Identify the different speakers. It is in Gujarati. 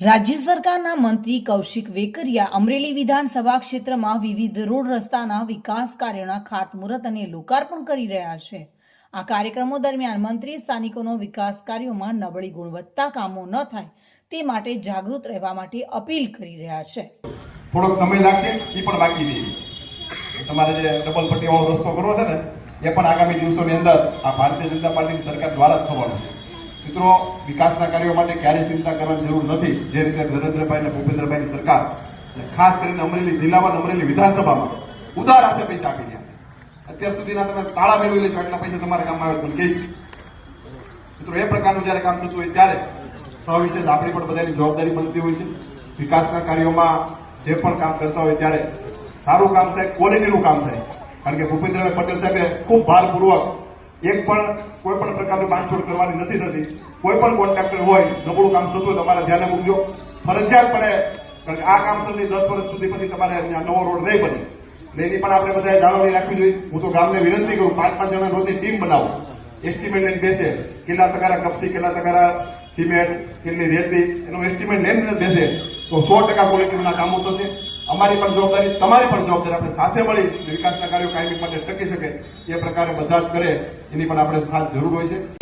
Speaker 1: રાજ્ય સરકારના મંત્રી કૌશિક વેકરિયા અમરેલી વિધાનસભા ક્ષેત્રમાં વિવિધ રોડ રસ્તાના વિકાસ કાર્યોના ખાતમુહૂર્ત અને લોકાર્પણ કરી રહ્યા છે. આ કાર્યક્રમો દરમિયાન મંત્રી સ્થાનિકોનો વિકાસ કાર્યોમાં નબળી ગુણવત્તા કામો ન થાય તે માટે જાગૃત રહેવા માટે અપીલ કરી રહ્યા છે.
Speaker 2: થોડોક સમય લાગશે, એ પણ બાકી છે તમારે જે ડબલ પટ્ટીવાળો રસ્તો કરવો છે ને, એ પણ આગામી દિવસોની અંદર આ ભારતીય જનતા પાર્ટીની સરકાર દ્વારા જ થવાનો છે. મિત્રો, વિકાસના કાર્યો માટે ક્યારેય ચિંતા કરવાની જરૂર નથી. જે રીતે નરેન્દ્રભાઈ અને ભૂપેન્દ્રભાઈની સરકાર ખાસ કરીને અમરેલી જિલ્લામાં અમરેલી વિધાનસભામાં ઉદાર હાથે પૈસા આપી રહ્યા છે. અત્યાર સુધીના તમે તાળા મેળવી લેજો એટલા પૈસા તમારા કામમાં આવે પણ કે મિત્રો, એ પ્રકારનું જ્યારે કામ થતું હોય ત્યારે સવિશેષ આપણી પણ બધાની જવાબદારી બનતી હોય છે. વિકાસના કાર્યોમાં જે પણ કામ કરતા હોય ત્યારે સારું કામ થાય ક્વોલિટીનું કામ થાય. કારણ કે ભૂપેન્દ્રભાઈ પટેલ સાહેબે ખૂબ ભારપૂર્વક એક પણ કોઈ પણ પ્રકારની બાંધછોડ કરવાની નથી થતી. કોઈ પણ કોન્ટ્રાક્ટર હોય, નબળું કામ થતું તમારે ધ્યાને મૂકજો. ફરજિયાત પડે, કારણ કે આ કામ થશે દસ વર્ષ સુધી પછી તમારે અહીંયા નવો રોડ નહીં બને. એની પણ આપણે બધાએ જાળવણી રાખવી જોઈએ. હું તો ગામને વિનંતી કરું, પાંચ પાંચ જણા રોજની ટીમ બનાવો. એસ્ટિમેટ લઈને બેસે. કેટલા ટકાના કપસી કેટલા ટકાના સિમેન્ટ, કેટલી રેતી, એનું એસ્ટિમેટ લઈને બેસે. તો સો ટકા ક્વોલિટીના કામો થશે. અમારી પણ જવાબદારી તમારી પણ જવાબદારી આપણે સાથે મળી વિકાસના કાર્યો કાયમી માટે ટકી શકે એ પ્રકારે બધા જ કરે, એની પણ આપણે સાથ જરૂર હોય છે.